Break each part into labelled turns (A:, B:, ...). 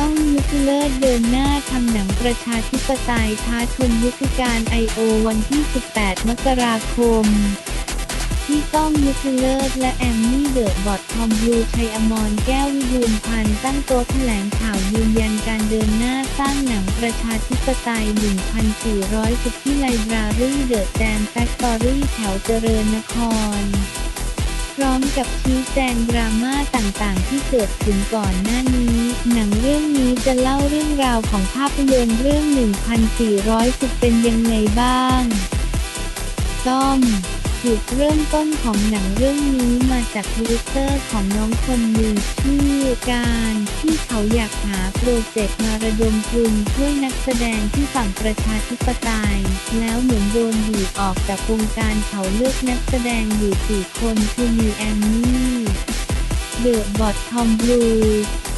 A: ต้องยุทธเลิศเดินหน้าทำหนังประชาธิปไตยท้าชนยุทธการ I.O. วันที่ 18 มกราคม ที่ต้องยุทธเลิศและแอมมี่เดอะบอททอมบูชัยอมรแก้ววิบูลพันธ์ตั้งโต๊ะแถลงข่าวยืนยันการเดินหน้าสร้างหนังประชาธิปไตย 1,410ที่ไลบรารีเดอะแจมแฟคตอรี่แถวเจริญนคร มกับชี้แจงดราม่าต่างๆ ที่เกิดขึ้นก่อนหน้านี้ หนังเรื่องนี้จะเล่าเรื่องราวของภาพยนตร์เรื่อง 1410 เป็นยังไงบ้าง ต้อม จุดเริ่มต้นของหนังเรื่องนี้มาจากทวิตเตอร์ของน้องคนหนึ่งชื่การที่เขาอยากหาโปรเจกต์มาระดมทุนช่วยนักแสดงที่ฝั่งประชาธิปไตย แล้วเหมือนโดนบีออกจากวงการเขาเลือกนักแสดงอยู่สี่คนคือมีแอมมี่ เดอะบอททอมบลู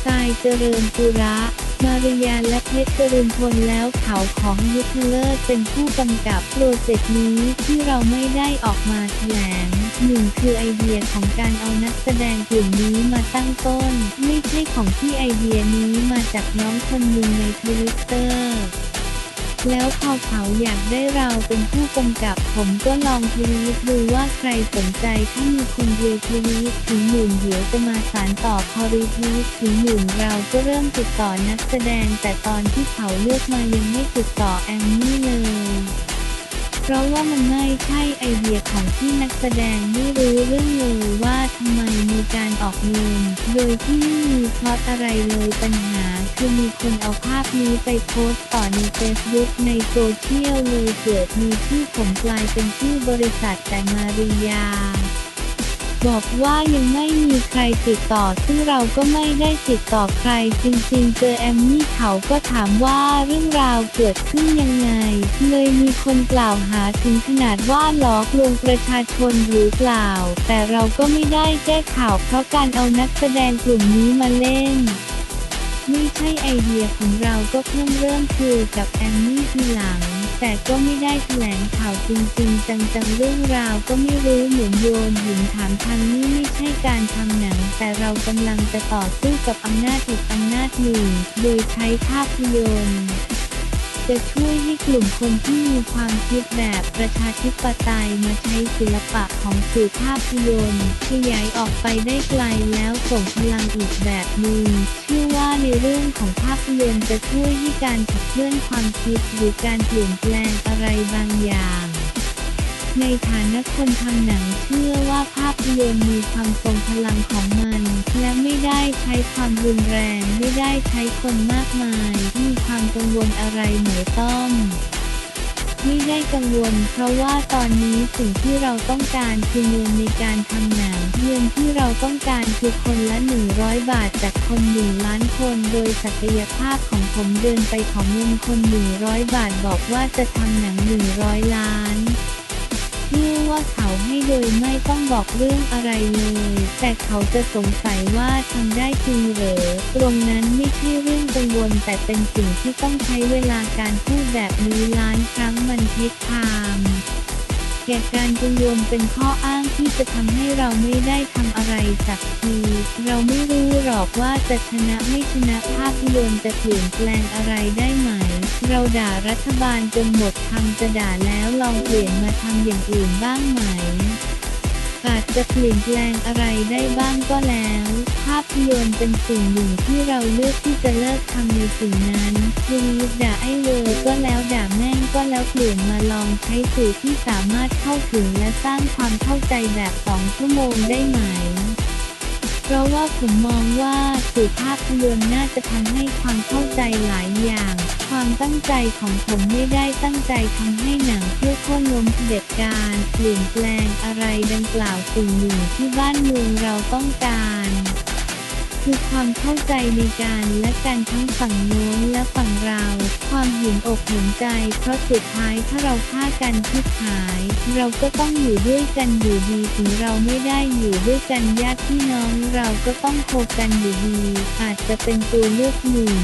A: ทรายเจริญปุระ มาริยาและเพชรกรุณพลแล้วเขาของยุทธเลิศเป็นผู้กำกับโปรเจกต์นี้ที่เราไม่ได้ออกมาแถลงหนึ่งคือไอเดียของการเอานักแสดงกลุ่มนี้มาตั้งต้น ไม่ใช่ของที่ไอเดียนี้มาจากน้องคนหนึ่งในทวิตเตอร์ แล้วพอเขาอยากได้เราเป็นผู้กำกับ ผมก็ลองทวีตดูว่าใครสนใจถ้ามีคนรีทวีตถึงหมื่นเดี๋ยวจะมาสารต่อพอรีทวีตถึงหมื่นเราก็เริ่มติดต่อนักแสดง แต่ตอนที่เขาเลือกมายังไม่ติดต่อแอมมี่เลยเพราะว่ามันไม่ใช่ไอเดียของที่นักแสดงไม่รู้เรื่องเลยว่าทำไม การออกเงิน โดยที่ไม่มีพล็อตอะไรเลยปัญหา คือมีคนเอาภาพนี้ไปโพสต์ต่อในเฟซบุ๊กในโซเชียลเลยเกิดมีชื่อผมกลายเป็นชื่อบริษัทแต่มาริยา บอกว่ายังไม่มีใครติดต่อ ซึ่งเราก็ไม่ได้ติดต่อใคร จริงๆ เจอแอมมี่เขาก็ถามว่าเรื่องราวเกิดขึ้นยังไง เลยมีคนกล่าวหาถึงขนาดว่าหลอกลวงประชาชนหรือเปล่า แต่เราก็ไม่ได้แก้ข่าวเพราะการเอานักแสดงกลุ่มนี้มาเล่นไม่ใช่ไอเดียของเราก็เพิ่งเริ่มคุยกับแอมมี่ทีหลัง แต่ก็ไม่ได้แถลงข่าวจริงๆ จังๆ เรื่องราวก็ไม่รู้เหมือนโยนหินถามทางนี้ไม่ใช่การทำหนัง แต่เรากำลังจะต่อสู้กับอำนาจอีกอำนาจหนึ่ง โดยใช้ภาพยนตร์ จะช่วยให้กลุ่มคนที่มีความคิดแบบประชาธิปไตยมาใช้ศิลปะของสื่อภาพยนตร์ขยายออกไปได้ไกลแล้วส่งพลังอีกแบบหนึ่งเชื่อว่าในเรื่องของภาพยนตร์จะช่วยให้การขับเคลื่อนความคิดหรือการเปลี่ยนแปลงอะไรบางอย่าง ในฐานะคนทำหนังเชื่อว่าภาพยนตร์มีความทรงพลังของมัน และไม่ได้ใช้ความรุนแรงไม่ได้ใช้คนมากมาย มีความกังวลอะไรไหมต้อมไม่ได้กังวล เพราะว่าตอนนี้สิ่งที่เราต้องการคือเงินในการทำหนังเงินที่เราต้องการคือคนละ 100 บาทจากคนหนึ่งล้านคน โดยศักยภาพของผมเดินไปของเงินคน 100 บาทบอกว่าจะทำหนัง 100 ล้าน ว่าเขาให้โดยไม่ต้องบอกเรื่องอะไรเลย แต่เขาจะสงสัยว่าทำได้จริงหรือตรงนั้นไม่ใช่เรื่องกังวลแต่เป็นสิ่งที่ต้องใช้เวลาการพูดแบบนี้ล้านครั้งมันเทคไทม์ แก่การกังวลเป็นข้ออ้างที่จะทำให้เราไม่ได้ทำอะไรสักที เราไม่รู้หรอกว่าจะชนะไม่ชนะภาพยนตร์จะเปลี่ยนแปลงอะไรได้ไหม เราด่ารัฐบาลจนหมดคำจะด่าแล้วลองเปลี่ยนมาทำอย่างอื่นบ้างไหม อาจจะเปลี่ยนแปลงอะไรได้บ้างก็แล้ว ภาพยนตร์เป็นสิ่งหนึ่งที่เราเลือกที่จะเลิกทำในสิ่งนั้นทีด่าไอ้เวอร์ก็แล้วด่าแม่งก็แล้วเปลี่ยนมาลองใช้สื่อที่สามารถเข้าถึงและสร้างความเข้าใจแบบสองชั่วโมงได้ไหม เพราะว่าผมมองว่า สื่อภาพยนตร์น่าจะทำให้ความเข้าใจหลายอย่าง ความตั้งใจของผมไม่ได้ตั้งใจทำให้หนังเพื่อโค่นล้มเผด็จการเปลี่ยนแปลงอะไรดังกล่าวสิ่งหนึ่งที่บ้านเมืองเราต้องการ คือความเข้าใจในการและกันทั้งฝั่งโน้นและฝั่งเรา ความเห็นอกเห็นใจ เพราะสุดท้ายถ้าเราฆ่ากันทิบหาย เราก็ต้องอยู่ด้วยกันอยู่ดีถึงเราไม่ได้อยู่ด้วยกันญาติพี่น้องเราก็ต้องโคกันอยู่ดี อาจจะเป็นตัวเลือกหนึ่ง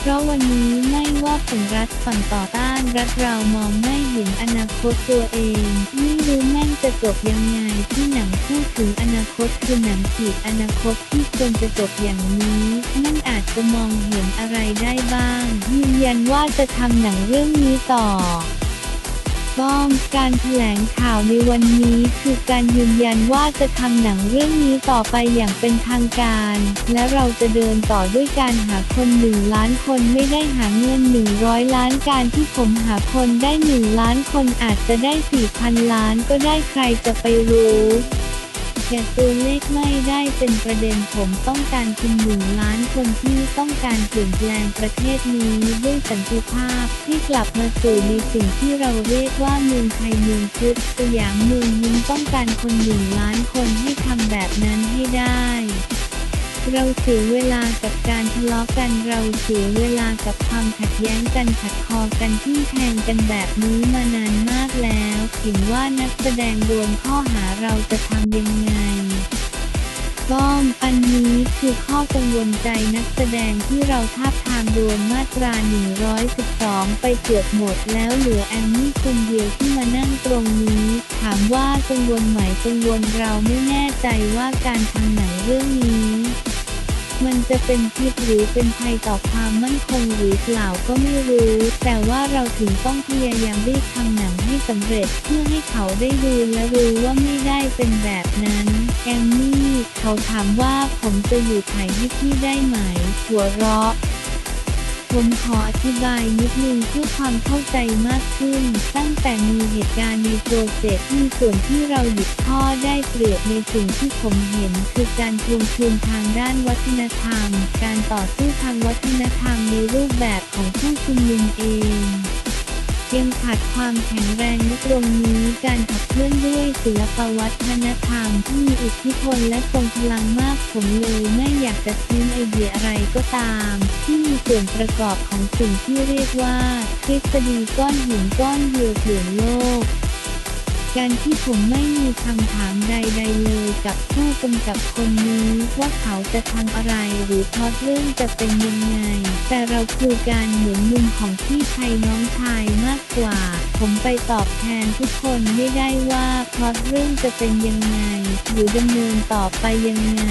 A: เพราะวันนี้ไม่ว่าฝั่งรัฐฝั่งต่อต้าน รัฐเรามองไม่เห็นอนาคตตัวเอง ไม่รู้แม่งจะจบยังไงที่หนังพูดถึงอนาคตคือหนังขีดอนาคตที่ควรจะจบอย่างนี้นั่นอาจจะมองเห็นอะไรได้บ้างยืนยันว่าจะทำหนังเรื่องนี้ต่อ ก้อง การแถลงข่าวในวันนี้คือการยืนยันว่าจะทำหนังเรื่องนี้ต่อไปอย่างเป็นทางการ และเราจะเดินต่อด้วยการหาคนหนึ่งล้านคนไม่ได้หาเงินหนึ่งร้อยล้านการที่ผมหาคนได้หนึ่งล้านคนอาจจะได้สี่พันล้านก็ได้ใครจะไปรู้ แค่ตัวเลขไม่ได้เป็นประเด็นผมต้องการคุณหนึ่งล้านคนที่ต้องการเปลี่ยนแปลงประเทศนี้ด้วยสันติภาพที่กลับมาสู่ในสิ่งที่เราเรียกว่าเมืองไทยเมืองพุทธสยามเมืองยิ้มต้องการคนหนึ่งล้านคนให้ทำแบบนั้นให้ได้เราเสียเวลากับการทะเลาะกัน เราเสียเวลากับความขัดแย้งกันขัดคอกันที่แทงกันแบบนี้มานานมากแล้วเห็นว่านักแสดงโดนข้อหาเราจะทำยังไง องอันนี้คือข้อกังวลใจนักแสดงที่เราทาบทามรวมมาตรา 112 ไปเกือบหมดแล้วเหลือแอมมี่คนเดียวที่มานั่งตรงนี้ ถามว่ากังวลไหมกังวลเราไม่แน่ใจว่าการทางไหนเรื่องนี้ มันจะเป็นพิษหรือเป็นภัยต่อความมั่นคงหรือเปล่าก็ไม่รู้ แต่ว่าเราถึงต้องพยายามรีบทำหนังให้สำเร็จเพื่อให้เขาได้ดูและรู้ว่าไม่ได้เป็นแบบนั้นแอมมี่ เขาถามว่าผมจะอยู่ถ่ายให้พี่ได้ไหม หัวเราะ ผมขออธิบายนิดนึงเพื่อความเข้าใจมากขึ้น ตั้งแต่มีเหตุการณ์ในโปรเจกต์มีส่วนที่เราหยิบข้อได้เปรียบในสิ่งที่ผมเห็น คือการทวงคืนทางด้านวัฒนธรรม การต่อสู้ทางวัฒนธรรมในรูปแบบของผู้ชุมนุมเอง ยังขาดความแข็งแรงในตรงนี้การขับเคลื่อนด้วยศิลปวัฒนธรรมที่มีอิทธิพลและทรงพลังมากผมเลยไม่อยากจะทิ้งไอเดียอะไรก็ตาม ที่มีส่วนประกอบของสิ่งที่เรียกว่าทฤษฎีก้อนหินก้อนเดียวเปลี่ยนโลก การที่ผมไม่มีคำถามใดๆเลยกับผู้กำกับคนนี้ว่าเขาจะทำอะไรหรือพอตเรื่องจะเป็นยังไง แต่เราคุยกันเหมือนมุมของพี่ชายน้องชายมากกว่า ผมไปตอบแทนทุกคนไม่ได้ว่าพอตเรื่องจะเป็นยังไง หรือดำเนินต่อไปยังไง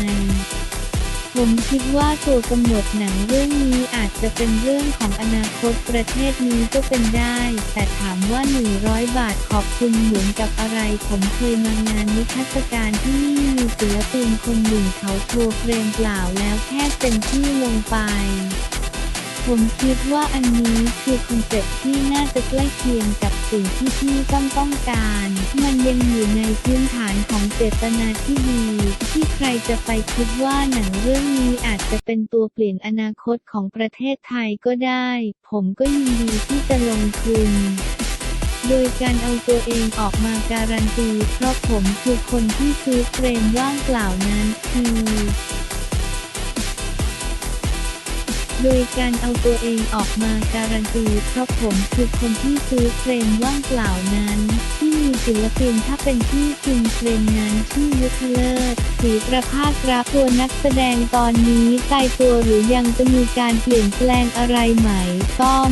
A: ผมคิดว่าตัวกำหนดหนังเรื่องนี้อาจจะเป็นเรื่องของอนาคตประเทศนี้ก็เป็นได้ แต่ถามว่า 100 บาทขอบคุณเหมือนกับอะไร ผมเคยมางานนิทรรศการที่นี่มีศิลปินคนหนึ่งเขาโชว์เฟรมเปล่าแล้วแค่เต็มที่ลงไป ผมคิดว่าอันนี้คือคอนเซ็ปต์ที่น่าจะใกล้เคียงกับสิ่งที่พี่ต้องต้องการ มันยังอยู่ในพื้นฐานของเจตนาที่ดี ที่ใครจะไปคิดว่าหนังเรื่องนี้อาจจะเป็นตัวเปลี่ยนอนาคตของประเทศไทยก็ได้ ผมก็ยินดีที่จะลงทุนโดยการเอาตัวเองออกมาการันตี เพราะผมคือคนที่ซื้อเฟรมว่างเปล่านั้นคือ โดยการเอาตัวเองออกมาการันตีเพราะผมคือคนที่ซื้อเฟรมว่างเปล่านั้น ที่มีศิลปินถ้าเป็นที่จริงเฟรมนั้นที่ยุทธเลิศสีประภาสรับตัวนักแสดงตอนนี้ตายตัวหรือยังจะมีการเปลี่ยนแปลงอะไรไหมต้อม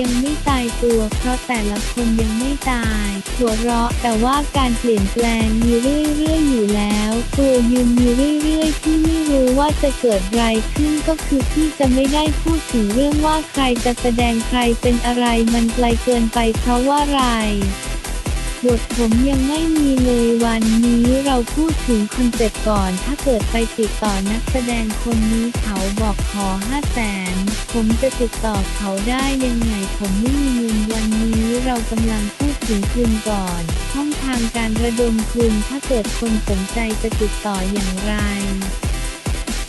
A: ยังไม่ตายตัวเพราะแต่ละคนยังไม่ตายหัวเราะแต่ว่าการเปลี่ยนแปลงมีเรื่อยๆอยู่แล้วตัวยืนมีเรื่อยๆที่ไม่รู้ว่าจะเกิดอะไรขึ้นก็คือที่จะไม่ได้พูดถึงเรื่องว่าใครจะแสดงใครเป็นอะไรมันไกลเกินไปเพราะว่าอะไร บทผมยังไม่มีเลยวันนี้เราพูดถึงคอนเซ็ปต์ก่อนถ้าเกิดไปติดต่อนักแสดงคนนี้เขาบอกขอห้าแสนผมจะติดต่อเขาได้ยังไงผมไม่มีเงินวันนี้เรากำลังพูดถึงทุนก่อน ช่องทางการระดมทุนถ้าเกิดคนสนใจจะติดต่ออย่างไร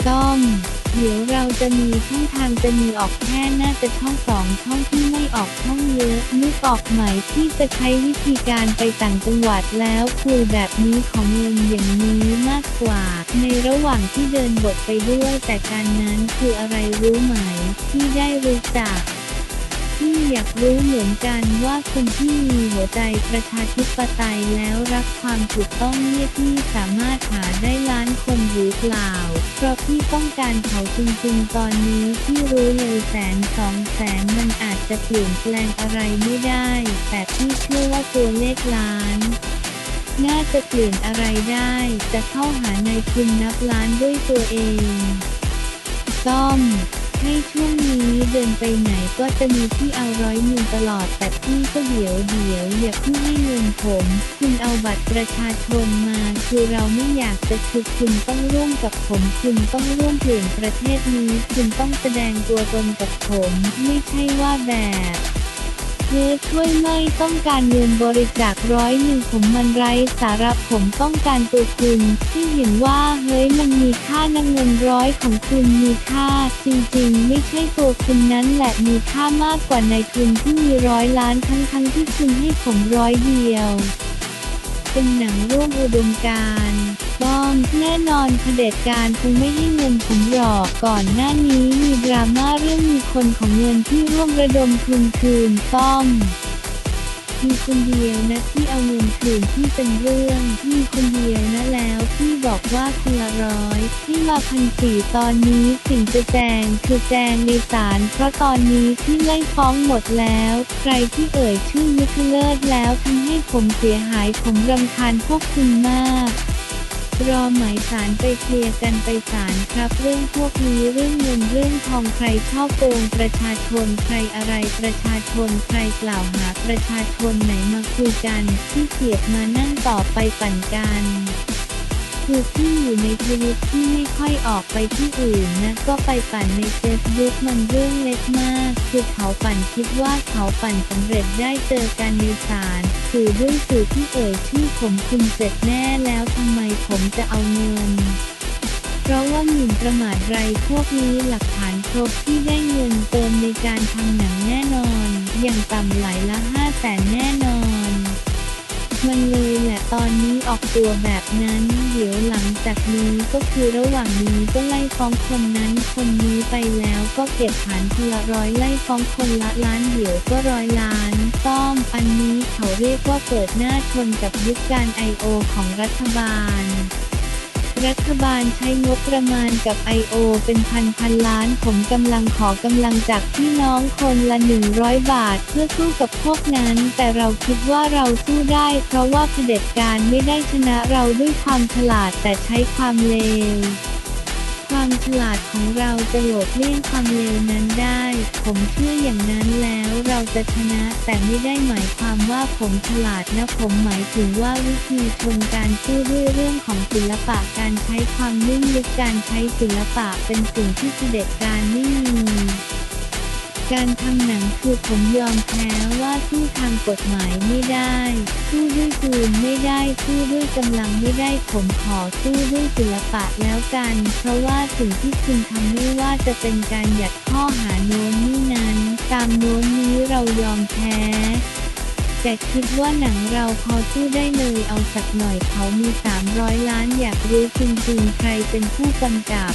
A: ต้อม เดี๋ยวเราจะมีช่องทางจะมีออกแค่น่าจะช่องสองช่องที่ไม่ออกช่องเยอะนึกออกไหมที่จะใช้วิธีการไปต่างจังหวัดแล้วคุยแบบนี้ของเงินอย่างนี้มากกว่า ในระหว่างที่เดินบทไปด้วยแต่การนั้นคืออะไรรู้ไหม ที่ได้รู้จัก พี่อยากรู้เหมือนกันว่าคนที่มีหัวใจประชาธิปไตยแล้วรักความถูกต้องเนี่ยพี่สามารถหาได้ล้านคนหรือเปล่า เพราะพี่ต้องการเขาจริงๆตอนนี้พี่รู้เลยแสนสองแสนมันอาจจะเปลี่ยนแปลงอะไรไม่ได้ แต่พี่เชื่อว่าตัวเลขล้านน่าจะเปลี่ยนอะไรได้ จะเข้าหาในายทุนนับล้านด้วยตัวเองต้อม ให้ช่วงนี้เดินไปไหนก็จะมีที่เอาร้อยหนึ่งตลอด แต่พี่ก็เดี๋ยวเดี๋ยวอย่าเพิ่งให้เงินผม คุณเอาบัตรประชาชนมา คือเราไม่อยากจะคือคุณต้องร่วมกับผม คุณต้องร่วมเปลี่ยนประเทศนี้ คุณต้องแสดงตัวตนกับผม ไม่ใช่ว่าแบบ อช่วยไม่ต้องการเงินบริจาคร้อยหนึ่งผมมันไร้สาระผมต้องการตัวคุณที่เห็นว่าเฮ้ยมันมีค่านะเงินร้อยของคุณมีค่า จริงๆ ไม่ใช่ตัวคุณนั้นแหละมีค่ามากกว่าในทุนที่มีร้อยล้านทั้งๆที่คุณให้ผมร้อยเดียว เป็นหนังร่วมอุดมการณ์ ต้อม แน่นอนเผด็จการคงไม่ให้เงินผมหรอก ก่อนหน้านี้มีดราม่าเรื่องมีคนของเงินที่ร่วมระดมทุนคืนต้อมมีคนเดียวนะที่เอาเงินคืนที่เป็นเรื่อง มีคนเดียวนะแล้วพี่บอกว่าคนละร้อย ที่มาพันสี่ตอนนี้สิ่งจะแจงคือแจงในศาลเพราะตอนนี้ที่ไล่ฟ้องหมดแล้ว ใครที่เอ่ยชื่อยุทธเลิศแล้วทำให้ผมเสียหายผมรำคาญพวกคุณมาก รอหมายสารไปเคลียร์กันไปศาลครับ เรื่องพวกนี้เรื่องเงินเรื่องทองใครชอบโกงประชาชนใครอะไรประชาชนใครกล่าวหาประชาชนไหนมาคุยกันที่เกียดมานั่งต่อไปปั่นกัน คือที่อยู่ในทวิตที่ไม่ค่อยออกไปที่อื่นนะ ก็ไปปั่นในเฟซบุ๊กมันเรื่องเล็กมาก คือเขาปั่นคิดว่าเขาปั่นสำเร็จได้เจอกันในศาลสื่อด้วยสื่อที่เอ่ยชื่อผมคุณเสร็จแน่แล้วทำไมผมจะเอาเงินเพราะว่าหมิ่นประมาทไรพวกนี้หลักฐานครบที่ได้เงินเติมในการทำหนังแน่นอน อย่างต่ำหลายละห้าแสนแน่นอน มันเลยแหละตอนนี้ออกตัวแบบนั้น เดี๋ยวหลังจากนี้ก็คือระหว่างนี้ก็ไล่ฟ้องคนนั้น คนนี้ไปแล้วก็เก็บฐานพละร้อยไล่ฟ้องคนละล้านเดี๋ยวก็ร้อยล้านต้อมอันนี้เขาเรียกว่าเปิดหน้าชนกับยุคการไอโอของรัฐบาล รัฐบาลใช้งบประมาณกับ I.O. เป็นพันพันล้าน ผมกำลังขอกำลังจากพี่น้องคนละ 100 บาท เพื่อสู้กับพวกนั้น แต่เราคิดว่าเราสู้ได้ เพราะว่าเผด็จการไม่ได้ชนะเราด้วยความฉลาดแต่ใช้ความเลว ความฉลาดของเราจะหลบเลี่ยงความเลวนั้นได้ ผมเชื่ออย่างนั้นแล้วเราจะชนะ แต่ไม่ได้หมายความว่าผมฉลาดนะ ผมหมายถึงว่าวิธีชมการสู้ด้วยเรื่องของศิลปะการใช้ความนิ่งลึกการใช้ศิลปะเป็นสิ่งที่เสด็จการไม่มี การทำหนังคือผมยอมแพ้ว่าสู้ทางกฎหมายไม่ได้สู้ด้วยปืนไม่ได้สู้ด้วยกำลังไม่ได้ผมขอสู้ด้วยศิลปะแล้วกัน เพราะว่าสิ่งที่คุณทำไม่ว่าจะเป็นการหยัดข้อหาโน้นนี่นั้น ตามโน้นนี้เรายอมแพ้แต่คิดว่าหนังเราพอสู้ได้เลยเอาสักหน่อยเขามี 300 ล้านอยากรู้จริงๆใครเป็นผู้กำกับ